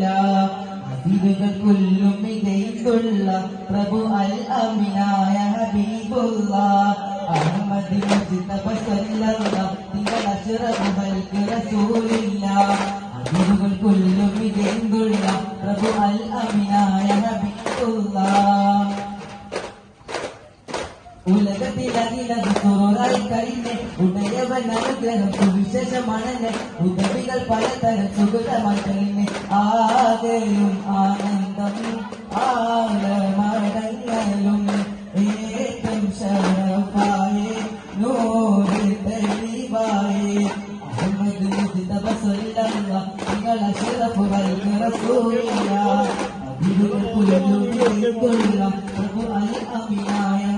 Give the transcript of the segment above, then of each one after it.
റസൂലില്ല അതിരുകൾ കൊല്ലും മികൈത്തുള്ള പ്രഭു അൽ അമിനായ ഹബീബുള്ള. അഹമ്മദ് മുജിതബ സല്ലല്ല തിങ്കൾ അഷ്റഫുകൾക്ക് റസൂലില്ല. അതിരുകൾ കൊല്ലും മികൈത്തുള്ള പ്രഭു അൽ അമിനായ ഉലകത്തിലകിലത് സോറായി കഴിഞ്ഞ് ഉടയവൻ അനുഗ്രഹം സുവിശേഷമാണെന്ന് ഉദവികൾ പലതരം സുഗതമായി കഴിഞ്ഞ് ആകെയും ആനന്ദം ആലമടങ്ങലും ഏറ്റം ശരഫായേ നൂറ് തെളിവായി. അഹമ്മദ് മുജിതബ സല്ലല്ല നിങ്ങൾ പ്രഭു അൽ അമിനായ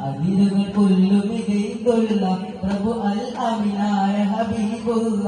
അതിരുകൾ കൊല്ലുമികൈന്തുള്ള പ്രഭു അൽ അമിനായ ഹബീബുള്ള